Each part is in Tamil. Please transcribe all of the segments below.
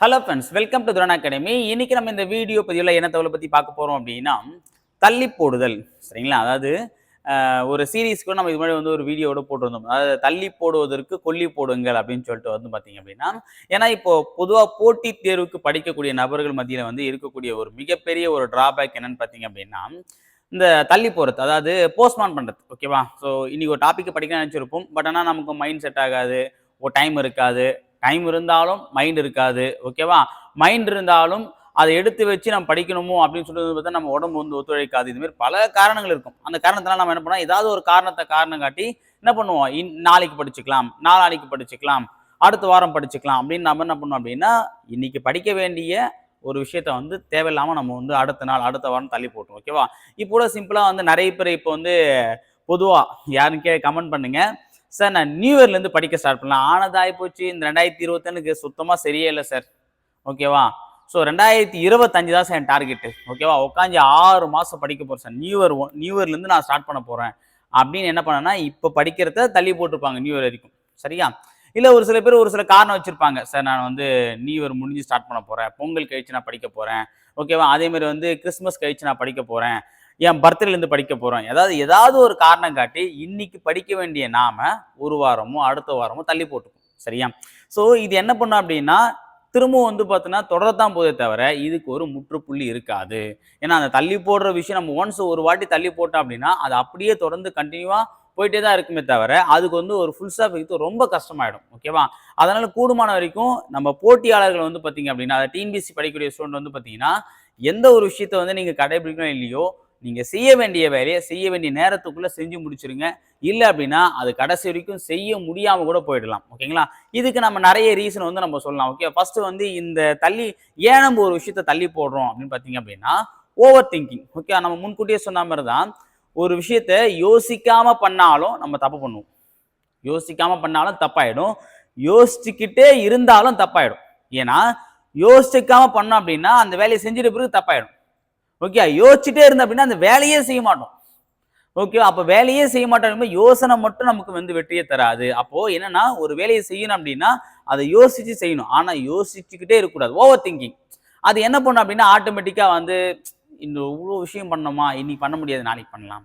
ஹலோ ஃப்ரெண்ட்ஸ் வெல்கம் டு துரன் அகாடமி இன்னைக்கு நம்ம இந்த வீடியோ பதிவில் என்ன தகவலை பற்றி பார்க்க போகிறோம் அப்படின்னா தள்ளி போடுதல் சரிங்களா? அதாவது ஒரு சீரீஸ்க்கு நம்ம இது மாதிரி வந்து ஒரு வீடியோட போட்டிருந்தோம். அதாவது தள்ளி போடுவதற்கு கொல்லி போடுங்கள் அப்படின்னு சொல்லிட்டு வந்து பார்த்தீங்க அப்படின்னா ஏன்னா இப்போ பொதுவாக போட்டித் தேர்வுக்கு படிக்கக்கூடிய நபர்கள் மத்தியில் வந்து இருக்கக்கூடிய ஒரு மிகப்பெரிய ஒரு டிராபேக் என்னன்னு பார்த்தீங்க அப்படின்னா இந்த தள்ளி போகிறது அதாவது போஸ்ட்மான் பண்ணுறது ஓகேவா ஸோ இன்னைக்கு ஒரு டாப்பிக்கை படிக்க நினச்சிருப்போம் பட் ஆனால் நமக்கு மைண்ட் செட் ஆகாது ஒரு டைம் இருக்காது டைம் இருந்தாலும் மைண்ட் இருக்காது ஓகேவா மைண்ட் இருந்தாலும் அதை எடுத்து வச்சு நம்ம படிக்கணுமோ அப்படின்னு சொல்றது பார்த்தா நம்ம உடம்பு வந்து ஒத்துழைக்காது. இதுமாரி பல காரணங்கள் இருக்கும். அந்த காரணத்தினால நம்ம என்ன பண்ணோம் ஏதாவது ஒரு காரணத்தை காரணம் காட்டி என்ன பண்ணுவோம்? இன் நாளைக்கு படிச்சுக்கலாம் நாளைக்கு படிச்சுக்கலாம் அடுத்த வாரம் படிச்சுக்கலாம் அப்படின்னு நம்ம என்ன பண்ணோம் அப்படின்னா இன்னைக்கு படிக்க வேண்டிய ஒரு விஷயத்த வந்து தேவையில்லாமல் நம்ம வந்து அடுத்த நாள் அடுத்த வாரம் தள்ளி போட்டோம் ஓகேவா இப்போ கூட சிம்பிளாக வந்து நிறைய பேர் இப்போ வந்து பொதுவாக யாருன்னு கே கமெண்ட் பண்ணுங்கள் சார் நான் நியூ இயர்லேருந்து படிக்க ஸ்டார்ட் பண்ணலாம் ஆனதாகி போச்சு. இந்த ரெண்டாயிரத்தி இருபத்தனுக்கு சுத்தமாக சரியே இல்லை சார் ஓகேவா ஸோ ரெண்டாயிரத்தி இருபத்தஞ்சு தான் சார் என் டார்கெட்டு ஓகேவா உட்காந்து ஆறு மாதம் படிக்க போகிறேன் சார் நியூ இயர் நியூ இயர்லேருந்து நான் ஸ்டார்ட் பண்ண போகிறேன் அப்படின்னு என்ன பண்ணேன்னா இப்போ படிக்கிறத தள்ளி போட்டிருப்பாங்க நியூ இயர் வரைக்கும். சரியா? இல்லை ஒரு சில பேர் ஒரு சில காரணம் வச்சுருப்பாங்க. சார் நான் வந்து நியூ இயர் முடிஞ்சு ஸ்டார்ட் பண்ண போகிறேன் பொங்கல் கழிச்சு நான் படிக்க போகிறேன் ஓகேவா அதேமாதிரி வந்து கிறிஸ்மஸ் கழிச்சு நான் படிக்க போகிறேன் என் பர்த்டேலேருந்து படிக்க போகிறோம் ஏதாவது ஏதாவது ஒரு காரணம் காட்டி இன்னைக்கு படிக்க வேண்டிய நாம ஒரு வாரமோ அடுத்த வாரமோ தள்ளி போட்டுக்கும் சரியா? ஸோ இது என்ன பண்ணும் அப்படின்னா திரும்பவும் வந்து பார்த்தீங்கன்னா தொடரத்தான் போதே தவிர இதுக்கு ஒரு முற்றுப்புள்ளி இருக்காது. ஏன்னா அந்த தள்ளி போடுற விஷயம் நம்ம ஒன்ஸ் ஒரு வாட்டி தள்ளி போட்டோம் அப்படின்னா அது அப்படியே தொடர்ந்து கண்டினியூவாக போயிட்டே தான் இருக்குமே தவிர அதுக்கு வந்து ஒரு ஃபுல் ஸ்டாப் வைக்கிறது ரொம்ப கஷ்டமாயிடும். ஓகேவா அதனால் கூடுமான வரைக்கும் நம்ம போட்டியாளர்கள் வந்து பார்த்தீங்க அப்படின்னா அதை டிஎன்பிசி படிக்கக்கூடிய ஸ்டூடெண்ட் வந்து பார்த்தீங்கன்னா எந்த ஒரு விஷயத்த வந்து நீங்கள் கடைபிடிக்கணும் இல்லையோ நீங்க செய்ய வேண்டிய வேலையை செய்ய வேண்டிய நேரத்துக்குள்ள செஞ்சு முடிச்சிருங்க. இல்லை அப்படின்னா அது கடைசி வரைக்கும் செய்ய முடியாம கூட போயிடலாம். ஓகேங்களா? இதுக்கு நம்ம நிறைய ரீசன் வந்து நம்ம சொல்லலாம். ஓகே ஃபர்ஸ்ட் வந்து இந்த தள்ளி ஏன் நம்ம ஒரு விஷயத்த தள்ளி போடுறோம் அப்படின்னு பார்த்தீங்க அப்படின்னா ஓவர் திங்கிங் ஓகே நம்ம முன்கூட்டியே சொன்ன மாதிரி தான் ஒரு விஷயத்த யோசிக்காம பண்ணாலும் நம்ம தப்பு பண்ணுவோம். யோசிக்காம பண்ணாலும் தப்பாயிடும். யோசிச்சுக்கிட்டே இருந்தாலும் தப்பாயிடும். ஏன்னா யோசிக்காம பண்ணோம் அப்படின்னா அந்த வேலையை செஞ்சுட்டு பிறகு தப்பாயிடும். ஓகே யோசிச்சுட்டே இருந்த அப்படின்னா அந்த வேலையே செய்ய மாட்டோம். ஓகே அப்போ வேலையே செய்ய மாட்டோம் யோசனை மட்டும் நமக்கு வந்து வெற்றியே தராது. அப்போது என்னன்னா ஒரு வேலையை செய்யணும் அப்படின்னா அதை யோசித்து செய்யணும். ஆனால் யோசிச்சுக்கிட்டே இருக்கக்கூடாது. ஓவர் திங்கிங் அது என்ன பண்ணும் அப்படின்னா ஆட்டோமேட்டிக்காக வந்து இந்த இவ்வளோ விஷயம் பண்ணோமா இன்னைக்கு பண்ண முடியாது நாளைக்கு பண்ணலாம்.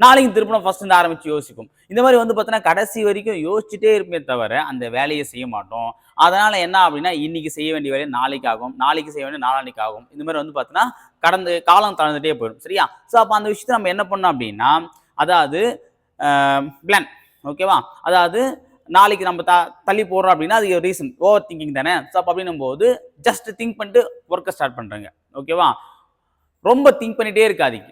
நாளைக்கு திரும்ப ஃபஸ்ட் இருந்து ஆரம்பிச்சு யோசிக்கும் இந்த மாதிரி வந்து பார்த்தோன்னா கடைசி வரைக்கும் யோசிச்சுட்டே இருப்பே தவிர அந்த வேலையை செய்ய மாட்டோம். அதனால என்ன அப்படின்னா இன்னைக்கு செய்ய வேண்டிய வேலையை நாளைக்கு ஆகும். நாளைக்கு செய்ய வேண்டிய நாளானைக்கு ஆகும். இந்த மாதிரி வந்து பார்த்தீங்கன்னா கடந்து காலம் தளர்ந்துட்டே போயிடும். சரியா? ஸோ அப்போ அந்த விஷயத்தை நம்ம என்ன பண்ணோம் அப்படின்னா அதாவது பிளான் ஓகேவா அதாவது நாளைக்கு நம்ம த தள்ளி போடுறோம் அப்படின்னா அது ரீசன் ஓவர் திங்கிங் தானே? ஸோ அப்போ அப்படின்னும் போது ஜஸ்ட் திங்க் பண்ணிட்டு ஒர்க்கை ஸ்டார்ட் பண்ணுறேங்க ஓகேவா ரொம்ப திங்க் பண்ணிகிட்டே இருக்காதீங்க.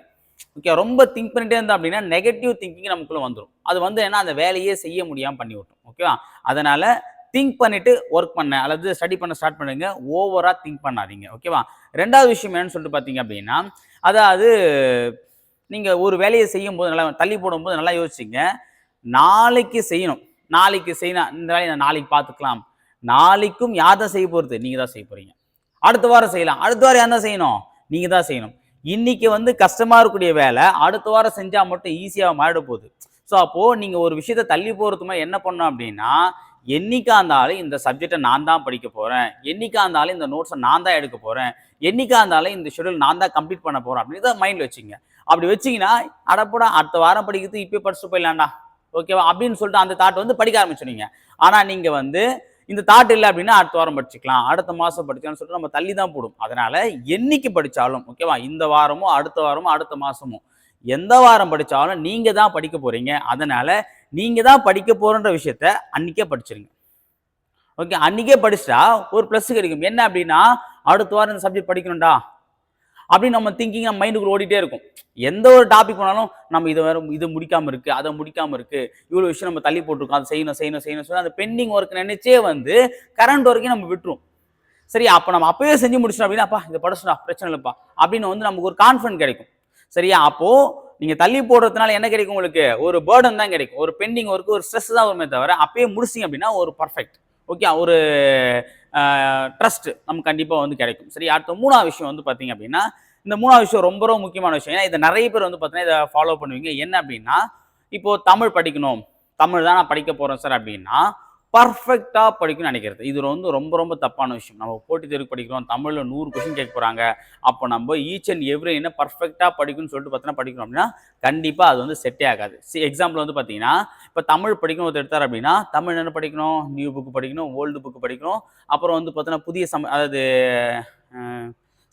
ஓகே ரொம்ப திங்க் பண்ணிட்டே இருந்தோம் அப்படின்னா நெகட்டிவ் திங்கிங் நமக்குள்ளே வந்துடும் அது வந்து என்ன? அந்த வேலையே செய்ய முடியாமல் பண்ணி விட்டோம் ஓகேவா அதனால் திங்க் பண்ணிட்டு ஒர்க் பண்ண. அல்லது ஸ்டடி பண்ண ஸ்டார்ட் பண்ணுங்க. ஓவரா திங்க் பண்ணாதீங்க. ஓகேவா ரெண்டாவது விஷயம் என்னன்னு சொல்லிட்டு பார்த்தீங்க அப்படின்னா அதாவது நீங்கள் ஒரு வேலையை செய்யும் போது நல்லா தள்ளி போடும்போது நல்லா யோசிச்சிங்க. நாளைக்கு செய்யணும். நாளைக்கு செய்யணும் இந்த வேலையை நான் நாளைக்கு பார்த்துக்கலாம் நாளைக்கும் யார் தான் செய்ய போகிறது நீங்கள் தான் செய்ய போகிறீங்க அடுத்த வாரம் செய்யலாம். அடுத்த வாரம் யார் தான் செய்யணும்? நீங்கள் தான் செய்யணும். இன்னைக்கு வந்து கஷ்டமாக இருக்கக்கூடிய வேலை அடுத்த வாரம் செஞ்சால் மட்டும் ஈஸியாக மாறிட போகுது. ஸோ அப்போது நீங்கள் ஒரு விஷயத்த தள்ளி போறதுமா என்ன பண்ணோம் அப்படின்னா என்னைக்கா இருந்தாலும் இந்த சப்ஜெக்டை நான் தான் படிக்க போகிறேன் என்னைக்கா இருந்தாலும் இந்த நோட்ஸை நான் தான் எடுக்க போகிறேன் என்னைக்கா இருந்தாலும் இந்த ஷெடியூல் நான் தான் கம்ப்ளீட் பண்ண போகிறேன் அப்படின்னு மைண்ட் வச்சுங்க. அப்படி வச்சீங்கன்னா அடப்படா அடுத்த வாரம் படிக்கிறது இப்போ படிச்சுட்டு போயிடலாம்டா. ஓகேவா அப்படின்னு சொல்லிட்டு அந்த தாட் வந்து படிக்க ஆரம்பிச்சிடுங்க ஆனால் நீங்கள் வந்து இந்த தாட் இல்லை அப்படின்னா அடுத்த வாரம் படிச்சுக்கலாம். அடுத்த மாதம் படிக்கலாம்னு சொல்லிட்டு நம்ம தள்ளி தான் போடும். அதனால என்னைக்கு படித்தாலும் ஓகேவா இந்த வாரமும் அடுத்த வாரமும் அடுத்த மாதமும் எந்த வாரம் படித்தாலும் நீங்கள் தான் படிக்க போகிறீங்க அதனால் நீங்கள் தான் படிக்க போகிறன்ற விஷயத்த அன்றைக்கே படிச்சிருங்க. ஓகே அன்றைக்கே படிச்சிட்டா ஒரு ப்ளஸ் கிடைக்கும் என்ன அப்படின்னா அடுத்த வாரம் இந்த சப்ஜெக்ட் படிக்கணும்டா. அப்படின்னு நம்ம திங்கிங் நம்ம மைண்டுக்குள்ள ஓடிட்டே இருக்கும். எந்த ஒரு டாபிக் போனாலும் நம்ம இதை வேறு இது முடிக்காமல் இருக்குது அதை முடிக்காமல் இருக்குது இவ்வளோ விஷயம் நம்ம தள்ளி போட்டிருக்கோம் அதை செய்யணும் செய்யணும் செய்யணும் சொல்லி அந்த பெண்டிங் ஒர்க் நினைச்சே வந்து கரண்ட் ஒர்க்கையும் நம்ம விட்டுரும். சரி அப்போ நம்ம அப்பயே செஞ்சு முடிச்சிட்டோம் அப்படின்னா அப்பா இதை படிச்சுடா பிரச்சனை இல்லைப்பா. அப்படின்னு வந்து நமக்கு ஒரு கான்ஃபிடன்ட் கிடைக்கும். சரியா? அப்போ நீங்க தள்ளி போடுறதுனால என்ன கிடைக்கும் உங்களுக்கு? ஒரு பேர்டன் தான் கிடைக்கும். ஒரு பெண்டிங் ஒர்க் ஒரு ஸ்ட்ரெஸ் தான் வருமே தவிர அப்பயே முடிச்சிங்க அப்படின்னா ஒரு பர்ஃபெக்ட் ஓகே ஒரு ட்ரஸ்ட் நமக்கு கண்டிப்பாக வந்து கிடைக்கும். சரி அடுத்த மூணாவது விஷயம் வந்து பார்த்தீங்க அப்படின்னா இந்த மூணாவது விஷயம் ரொம்ப ரொம்ப முக்கியமான விஷயம். ஏன்னா இதை நிறைய பேர் வந்து பார்த்தீங்கன்னா இதை ஃபாலோ பண்ணுவீங்க. என்ன அப்படின்னா இப்போ தமிழ் படிக்கணும். தமிழ் தான் நான் படிக்க போகிறேன் சார் அப்படின்னா பர்ஃபெக்டாக படிக்கணும்னு நினைக்கிறது. இது வந்து ரொம்ப ரொம்ப தப்பான விஷயம். நம்ம போட்டித் தேர்வு படிக்கிறோம் தமிழில் நூறு கொஸ்டின் கேட்க போகிறாங்க அப்போ நம்ம ஈச் அண்ட் எவ்ரி என்ன பர்ஃபெக்டாக படிக்கணும்னு சொல்லிட்டு பார்த்தோன்னா படிக்கணும் அப்படின்னா கண்டிப்பாக அது வந்து செட்டே ஆகாது. சி எக்ஸாம்பிள் வந்து பார்த்தீங்கன்னா இப்போ தமிழ் படிக்கணும் ஒருத்தர் எடுத்தார் அப்படின்னா தமிழ் என்ன படிக்கணும்? நியூ புக்கு படிக்கணும் ஓல்டு புக்கு படிக்கணும். அப்புறம் வந்து பார்த்தோன்னா புதிய சம அதாவது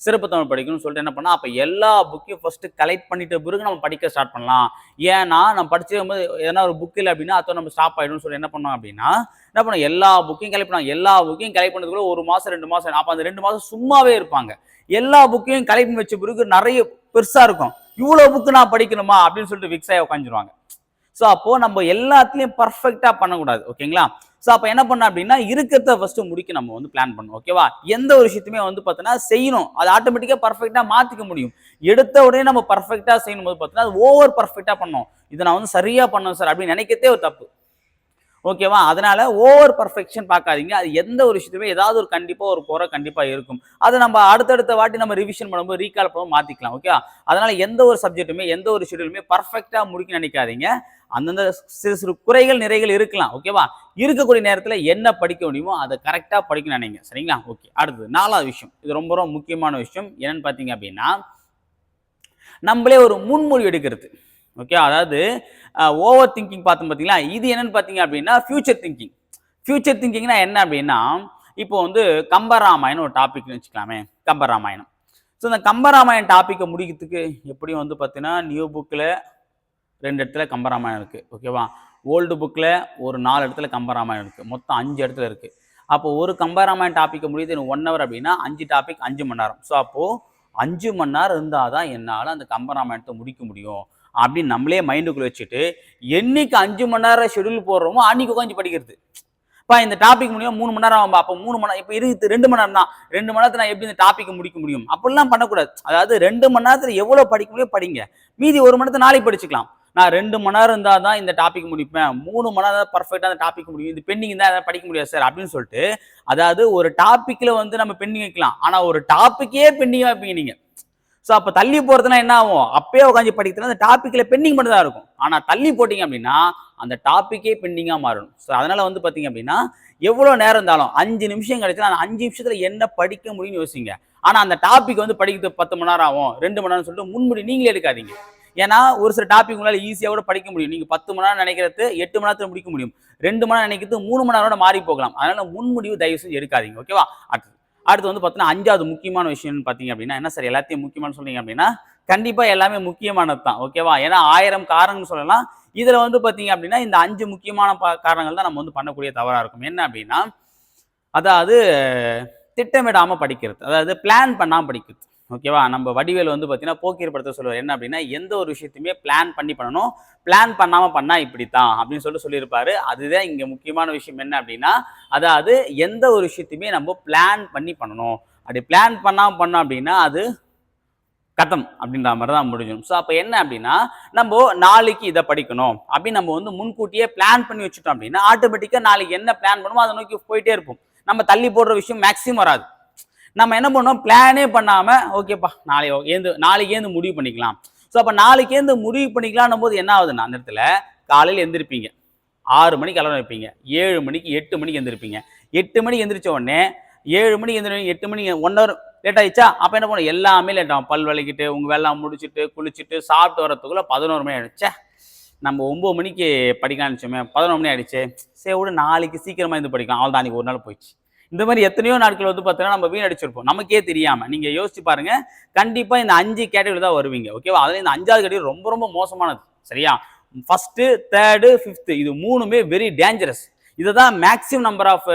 சிறப்பு தமிழ் படிக்கணும்னு சொல்லிட்டு என்ன பண்ணா அப்போ எல்லா புக்கையும் ஃபர்ஸ்ட் கலெக்ட் பண்ணிட்ட பிறகு நம்ம படிக்க ஸ்டார்ட் பண்ணலாம். ஏன்னா நம்ம படிச்சிருக்கும்போது எதனா ஒரு புக் இல்லை அப்படின்னா அதோ நம்ம ஸ்டாப் ஆயிடும்னு சொல்லி என்ன பண்ணோம் அப்படின்னா என்ன பண்ணோம் எல்லா புக்கையும் கலெக்ட் பண்ணாங்க எல்லா புக்கையும் கலெக்ட் பண்ணதுக்குள்ள ஒரு மாசம் ரெண்டு மாசம் அப்போ அந்த ரெண்டு மாசம் சும்மாவே இருப்பாங்க. எல்லா புக்கையும் கலெக்ட் பண்ணி வச்ச பிறகு நிறைய பெருசா இருக்கும். இவ்வளோ புக்கு நான் படிக்கணுமா? அப்படின்னு சொல்லிட்டு விக்ஸ் ஆகி உட்காந்துருவாங்க ஸோ அப்போ நம்ம எல்லாத்துலேயும் பர்ஃபெக்டாக பண்ணக்கூடாது. ஓகேங்களா ஸோ அப்போ என்ன பண்ண அப்படின்னா இருக்கிறத ஃபர்ஸ்ட் முடிக்க நம்ம வந்து பிளான் பண்ணணும். ஓகேவா எந்த ஒரு விஷயத்தையுமே வந்து பார்த்தோன்னா செய்யணும். அது ஆட்டோமேட்டிக்காக பர்ஃபெக்டாக மாற்றிக்க முடியும். எடுத்த உடனே நம்ம பர்ஃபெக்டாக செய்யணும் போது பார்த்தோன்னா அது ஓவர் பர்ஃபெக்டாக பண்ணணும் இதை நான் வந்து சரியாக பண்ணணும் சார் அப்படின்னு நினைக்கிறதே ஒரு தப்பு. ஓகேவா? அதனால ஓவர் பர்ஃபெக்ஷன் பார்க்காதீங்க. அது எந்த ஒரு விஷயத்துமே ஏதாவது ஒரு கண்டிப்பாக ஒரு குறை கண்டிப்பாக இருக்கும். அதை நம்ம அடுத்தடுத்த வாட்டி நம்ம ரிவிஷன் பண்ணும்போது ரீகால் பண்ணும்போது மாற்றிக்கலாம் ஓகே அதனால எந்த ஒரு சப்ஜெக்ட்டுமே எந்த ஒரு ஷெடியூலுமே பர்ஃபெக்டாக முடிக்க நினைக்காதீங்க. அந்தந்த சிறு சிறு குறைகள் நிறைகள் இருக்கலாம் ஓகேவா இருக்கக்கூடிய நேரத்தில் என்ன படிக்க முடியுமோ அதை கரெக்டாக படிக்க நினைங்க. சரிங்களா? ஓகே அடுத்தது நாலாவது விஷயம். இது ரொம்ப ரொம்ப முக்கியமான விஷயம். என்னன்னு பார்த்தீங்க அப்படின்னா நம்மளே ஒரு முன்மொழி எடுக்கிறது. ஓகே அதாவது ஓவர் திங்கிங் பார்த்தோம் பார்த்தீங்களா? இது என்னன்னு பார்த்தீங்க அப்படின்னா ஃபியூச்சர் திங்கிங் ஃபியூச்சர் திங்கிங்னா என்ன அப்படின்னா இப்போ வந்து கம்பராமாயணம் ஒரு டாபிக்னு வச்சுக்கலாமே. கம்பராமாயணம் ஸோ இந்த கம்பராமாயணம் டாப்பிக்கை முடிக்கிறதுக்கு எப்படியும் வந்து பார்த்தீங்கன்னா நியூ புக்கில் ரெண்டு இடத்துல கம்பராமாயணம் இருக்குது ஓகேவா ஓல்டு புக்கில் ஒரு நாலு இடத்துல கம்பராமாயணம் இருக்குது மொத்தம் அஞ்சு இடத்துல இருக்குது அப்போ ஒரு கம்பராமாயணம் டாப்பிக்கை முடியுது எனக்கு ஒன் ஹவர் அப்படின்னா அஞ்சு டாபிக் அஞ்சு மணி நேரம். ஸோ அப்போது அஞ்சு மணி நேரம் இருந்தால் தான் என்னால் அந்த கம்பராமாயணத்தை முடிக்க முடியும். அப்படின்னு நம்மளே மைண்டுக்குள்ளே வச்சுட்டு என்னைக்கு அஞ்சு மணி நேரம் ஷெடியூல் போடுறோமோ அன்னைக்கு உட்காந்து படிக்கிறது. இப்போ இந்த டாபிக் முடியும் மூணு மணி நேரம் ஆகும்பா. அப்போ மூணு மணி இப்போ இருக்குது ரெண்டு மணி நேரம் தான். ரெண்டு மணி நேரத்தில் நான் எப்படி இந்த டாப்பிக்கை முடிக்க முடியும்? அப்படிலாம் பண்ணக்கூடாது. அதாவது ரெண்டு மணி நேரத்தில் எவ்வளோ படிக்க முடியும் படிங்க. மீதி ஒரு மணி நேரத்தை நாளைக்கு படிச்சுக்கலாம். நான் ரெண்டு மணி நேரம் இருந்தால் தான் இந்த டாபிக் முடிப்பேன். மூணு மணி நேரம் பர்ஃபெக்டாக அந்த டாபிக் முடியும். இது பெண்டிங் தான் எதாவது படிக்க முடியாது சார் அப்படின்னு சொல்லிட்டு அதாவது ஒரு டாப்பிக்கில் வந்து நம்ம பெண்டிங் வைக்கலாம். ஆனால் ஒரு டாப்பிக்கே பெண்டிங்காக வைப்பீங்க நீங்கள் ஸோ அப்போ தள்ளி போகிறதுனா என்ன ஆகும்? அப்பயே உட்காந்து படிக்கிறதுனா அந்த டாப்பிக்கில் பெண்டிங் மட்டும் தான் இருக்கும். ஆனால் தள்ளி போட்டிங்க அப்படின்னா அந்த டாப்பிக்கே பெண்டிங்காக மாறணும். ஸோ அதனால் வந்து பார்த்தீங்க அப்படின்னா எவ்வளோ நேரம் இருந்தாலும் அஞ்சு நிமிஷம் கிடைச்சா அந்த அஞ்சு நிமிஷத்தில் என்ன படிக்க முடியும்னு யோசிங்க. ஆனால் அந்த டாபிக் வந்து படிக்கிறது பத்து மணி நேரம் ஆகும் ரெண்டு மணி நேரம் சொல்லிட்டு முன்முடி நீங்களே எடுக்காதீங்க. ஏன்னா ஒரு சில டாபிக் உங்களால் ஈஸியாக கூட படிக்க முடியும். நீங்கள் பத்து மணி நேரம் நினைக்கிறது எட்டு மணி நேரத்தில் முடிக்க முடியும். ரெண்டு மணி நேரம் நினைக்கிறது மூணு மணி நேரோட மாறி போகலாம். அதனால முன்முடிவு தயவு செஞ்சு எடுக்காதீங்க ஓகேவா அடுத்து வந்து பார்த்தீங்கன்னா அஞ்சாவது முக்கியமான விஷயம்னு பார்த்தீங்க அப்படின்னா என்ன சார் எல்லாத்தையும் முக்கியமானு சொன்னீங்க அப்படின்னா கண்டிப்பாக எல்லாமே முக்கியமானது தான் ஓகேவா ஏன்னா ஆயிரம் காரணம்னு சொல்லலாம். இதில் வந்து பார்த்தீங்க அப்படின்னா இந்த அஞ்சு முக்கியமான காரணங்கள் தான் நம்ம வந்து பண்ணக்கூடிய தவறாக இருக்கும். என்ன அப்படின்னா அதாவது திட்டமிடாமல் படிக்கிறது அதாவது பிளான் பண்ணாமல் படிக்கிறது. ஓகேவா? நம்ம வடிவேல் வந்து பார்த்தீங்கன்னா போக்கியர் படத்தை சொல்லுவார். என்ன அப்படின்னா எந்த ஒரு விஷயத்தையுமே பிளான் பண்ணி பண்ணணும். பிளான் பண்ணாமல் பண்ணால் இப்படி தான் அப்படின்னு சொல்லிட்டு சொல்லியிருப்பாரு. அதுதான் இங்கே முக்கியமான விஷயம் என்ன அப்படின்னா அதாவது எந்த ஒரு விஷயத்தையுமே நம்ம பிளான் பண்ணி பண்ணணும். அப்படி பிளான் பண்ணாமல் பண்ணோம் அப்படின்னா அது கதம் அப்படின்ற மாதிரி தான் முடிஞ்சிடும். ஸோ அப்போ என்ன அப்படின்னா நம்ம நாளைக்கு இதை படிக்கணும். அப்படின்னு நம்ம வந்து முன்கூட்டியே பிளான் பண்ணி வச்சுட்டோம் அப்படின்னா ஆட்டோமேட்டிக்காக நாளைக்கு என்ன பிளான் பண்ணுமோ அதை நோக்கி போயிட்டே இருப்போம். நம்ம தள்ளி போடுற விஷயம் மேக்ஸிமம் வராது. நம்ம என்ன பண்ணோம்? பிளானே பண்ணாமல் ஓகேப்பா நாளை ஏந்து நாளைக்கு ஏந்து முடிவு பண்ணிக்கலாம். ஸோ அப்போ நாளைக்கு ஏந்து முடிவு பண்ணிக்கலாம்னும் போது என்ன ஆகுதுன்னா அந்த இடத்துல காலையில் எந்திருப்பீங்க. ஆறு மணிக்கு அலாரம் வைப்பீங்க. ஏழு மணிக்கு எட்டு மணிக்கு எந்திருப்பீங்க. எட்டு மணிக்கு எந்திரிச்ச உடனே ஏழு மணிக்கு எந்திரி எட்டு மணிக்கு ஒன் ஹவர் லேட் ஆயிடுச்சா? அப்போ என்ன பண்ணும் எல்லாமே லேட் ஆகும். பல் விளக்கிட்டு உங்கள் வேலை முடிச்சுட்டு குளிச்சுட்டு சாப்பிட்டு வரத்துக்குள்ளே பதினோரு மணி ஆயிடுச்சே. நம்ம ஒம்பது மணிக்கு படிக்க ஆரம்பிச்சோமே பதினொரு மணி ஆயிடுச்சு. சரி விட நாளைக்கு சீக்கிரமாக இருந்து படிக்கலாம். அவள் தான் அன்றைக்கி ஒரு நாள் போயிடுச்சு. இந்த மாதிரி எத்தனையோ நாட்கள் வந்து பார்த்தீங்கன்னா நம்ம வீணடிச்சிருப்போம். நமக்கே தெரியாமல் நீங்கள் யோசிச்சு பாருங்கள் கண்டிப்பாக இந்த அஞ்சு கேட்டகரி தான் வருவீங்க. ஓகேவா அதில் இந்த அஞ்சாவது கேட்டகரி ரொம்ப ரொம்ப மோசமானது. சரியா? ஃபஸ்ட்டு தேர்டு ஃபிஃப்த்து இது மூணுமே வெரி டேஞ்சரஸ் இதை தான் மேக்ஸிமம் நம்பர் ஆஃப்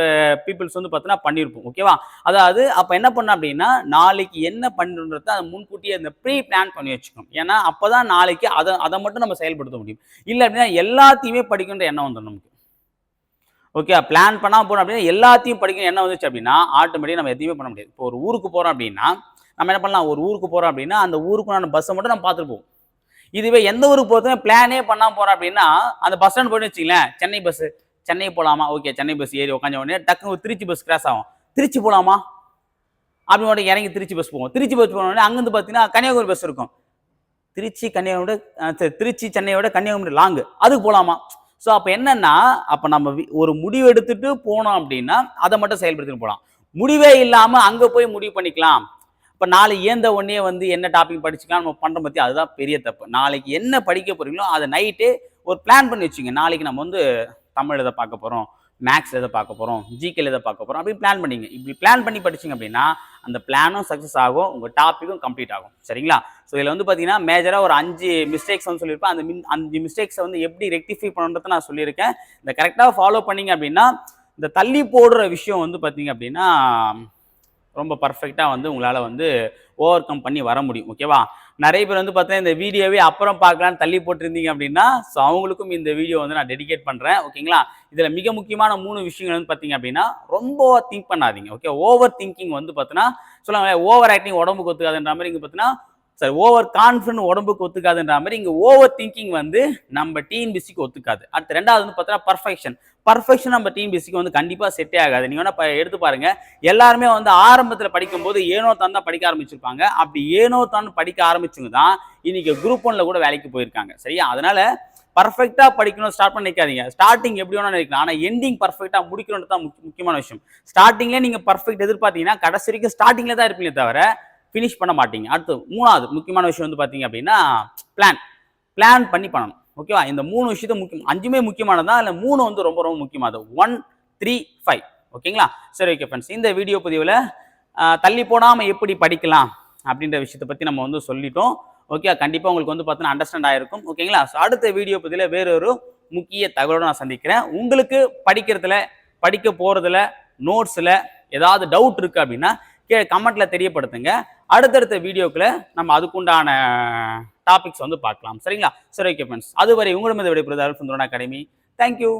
பீப்புள்ஸ் வந்து பார்த்தீங்கன்னா பண்ணியிருப்போம் ஓகேவா அதாவது அப்போ என்ன பண்ண அப்படின்னா நாளைக்கு என்ன பண்ணுன்றத அதை முன்கூட்டியே அந்த ப்ரீ பிளான் பண்ணி வச்சுக்கணும். ஏன்னா அப்போ தான் நாளைக்கு அதை அதை மட்டும் நம்ம செயல்படுத்த முடியும். இல்லை அப்படின்னா எல்லாத்தையுமே படிக்கின்ற எண்ணம் வந்துடும் நமக்கு. ஓகே பிளான் பண்ணாமல் போகணும் அப்படின்னா எல்லாத்தையும் படிக்கணும். என்ன வந்துச்சு அப்படின்னா ஆட்டோமேட்டிக்காக நம்ம எதையுமே பண்ண முடியாது. இப்போ ஒரு ஊருக்கு போகிறோம் அப்படின்னா நம்ம என்ன பண்ணலாம்? ஒரு ஊருக்கு போகிறோம் அப்படின்னா அந்த ஊருக்குண்டான பஸ்ஸை மட்டும் நம்ம பார்த்துட்டு போவோம். இதுவே எந்த ஊருக்கு போகிறதுமே பிளானே பண்ணாமல் போகிறோம் அப்படின்னா அந்த பஸ் ஸ்டாண்ட் போயிட்டு வச்சிங்களேன் சென்னை பஸ்ஸு சென்னை போகலாமா ஓகே சென்னை பஸ் ஏறி உட்காந்த உடனே டக்குனு ஒரு திருச்சி பஸ் கிராஸ் ஆகும். திருச்சி போகலாமா அப்படி உடனே இறங்கி திருச்சி பஸ் போவோம். திருச்சி பஸ் போனோடனே அங்கேருந்து பார்த்தீங்கன்னா கன்னியாகுமரி பஸ் இருக்கும். திருச்சி கன்னியாகுமரி திருச்சி சென்னையோட கன்னியாகுமரி லாங்கு அதுக்கு போகலாமா ஸோ அப்போ என்னன்னா அப்போ நம்ம வி- ஒரு முடிவு எடுத்துட்டு போனோம் அப்படின்னா அதை மட்டும் செயல்படுத்திட்டு போகலாம் முடிவே இல்லாமல் அங்கே போய் முடிவு பண்ணிக்கலாம். இப்போ நாளைக்கு ஏந்த உடனே வந்து என்ன டாபிக் படிச்சுக்கலாம் நம்ம பண்ணுற பற்றி அதுதான் பெரிய தப்பு. நாளைக்கு என்ன படிக்க போகிறீங்களோ அதை நைட்டே ஒரு பிளான் பண்ணி வச்சுங்க நாளைக்கு நம்ம வந்து தமிழ் இதை பார்க்க போகிறோம் மேக்ஸ் எதை பார்க்க போகிறோம் ஜிகேல எதை பார்க்க போகிறோம் அப்படி பிளான் பண்ணிங்க. இப்படி பிளான் பண்ணி படிச்சீங்க அப்படின்னா அந்த பிளானும் சக்ஸஸ் ஆகும் உங்கள் டாப்பிக்கும் கம்ப்ளீட் ஆகும். சரிங்களா? ஸோ இதில் வந்து பார்த்தீங்கன்னா மேஜராக ஒரு அஞ்சு மிஸ்டேக்ஸ் வந்து சொல்லியிருப்பேன். அந்த மின் அஞ்சு மிஸ்டேக்ஸை வந்து எப்படி ரெக்டிஃபை பண்ணுறதை நான் சொல்லியிருக்கேன். இந்த கரெக்டாக ஃபாலோ பண்ணீங்க அப்படின்னா இந்த தள்ளி போடுற விஷயம் வந்து பார்த்தீங்க அப்படின்னா ரொம்ப பர்ஃபெக்டாக வந்து உங்களால் வந்து ஓவர் கம் பண்ணி வர முடியும். ஓகேவா நிறைய பேர் வந்து பார்த்தீங்கன்னா இந்த வீடியோவே அப்புறம் பார்க்கலான்னு தள்ளி போட்டிருந்தீங்க அப்படின்னா ஸோ அவங்களுக்கும் இந்த வீடியோ வந்து நான் டெடிகேட் பண்ணுறேன் ஓகேங்களா இதில் மிக முக்கியமான மூணு விஷயங்கள் வந்து பார்த்தீங்க அப்படின்னா ரொம்ப திங்க் பண்ணாதீங்க ஓகே ஓவர் திங்கிங் வந்து பார்த்தீங்கன்னா சொல்லுவாங்க ஓவர் ஆக்டிங் உடம்புக்கு ஒத்துக்காதுன்ற மாதிரி இங்கே பார்த்தீங்கன்னா சார் ஓவர் கான்ஃபிடன்ட் உடம்புக்கு ஒத்துக்காதுன்ற மாதிரி இங்கே ஓவர் திங்கிங் வந்து நம்ம டிஎன்பிசிக்கு ஒத்துக்காது. அடுத்து ரெண்டாவது வந்து பார்த்தீங்கன்னா பர்ஃபெக்ஷன் பர்ஃபெக்ஷன் நம்ம டிஎன்பிசிக்கு வந்து கண்டிப்பாக செட்டே ஆகாது. நீங்கள் வேணால் எடுத்து பாருங்கள் எல்லாருமே வந்து ஆரம்பத்தில் படிக்கும்போது ஏனோ தான் தான் படிக்க ஆரம்பிச்சிருப்பாங்க. அப்படி ஏனோ தான் படிக்க ஆரம்பிச்சுங்க தான் இன்றைக்கி குரூப் ஒன்ல கூட வேலைக்கு போயிருக்காங்க. சரியா? அதனால் பர்ஃபெக்டாக படிக்கணும் ஸ்டார்ட் பண்ண நினைக்காதீங்க. ஸ்டார்டிங் எப்படி வேணாலும் நினைக்கலாம். ஆனால் எண்டிங் பர்ஃபெக்டாக முடிக்கணும்னு தான் முக்கியமான விஷயம். ஸ்டார்டிங்லேயே நீங்கள் பர்ஃபெக்ட் எதிர்பார்த்தீங்கன்னா கடைசி வரைக்கும் ஸ்டார்டிங்கில் தான் இருப்பீங்க தவிர ஃபினிஷ் பண்ண மாட்டீங்க. அடுத்து மூணாவது முக்கியமான விஷயம் வந்து பார்த்தீங்க அப்படின்னா பிளான் பிளான் பண்ணி பண்ணணும். ஓகேவா இந்த மூணு விஷயத்த முக்கியம் அஞ்சுமே முக்கியமானதா? இல்லை மூணு வந்து ரொம்ப ரொம்ப முக்கியமானது? ஒன் த்ரீ ஃபைவ் ஓகேங்களா சரி ஓகே ஃப்ரெண்ட்ஸ் இந்த வீடியோ பதிவில் தள்ளி போடாமல் எப்படி படிக்கலாம் அப்படின்ற விஷயத்தை பற்றி நம்ம வந்து சொல்லிட்டோம். ஓகே கண்டிப்பாக உங்களுக்கு வந்து பார்த்தீங்கன்னா அண்டர்ஸ்டாண்ட் ஆயிருக்கும். ஓகேங்களா ஸோ அடுத்த வீடியோ பதிவில் வேறொரு முக்கிய தகவலோடு நான் சந்திக்கிறேன். உங்களுக்கு படிக்கிறதுல படிக்க போகிறதுல நோட்ஸில் ஏதாவது டவுட் இருக்குது அப்படின்னா கீழே கமெண்ட்டில் தெரியப்படுத்துங்க. அடுத்தடுத்த வீடியோக்களை நம்ம அதுக்குண்டான டாபிக்ஸ் வந்து பார்க்கலாம். சரிங்களா? சரி ஓகே ஃப்ரெண்ட்ஸ் அதுவரை உங்களிடம் விடைபெறுவது அல்ஃபுந்தோன் அகாடமி. தேங்க்யூ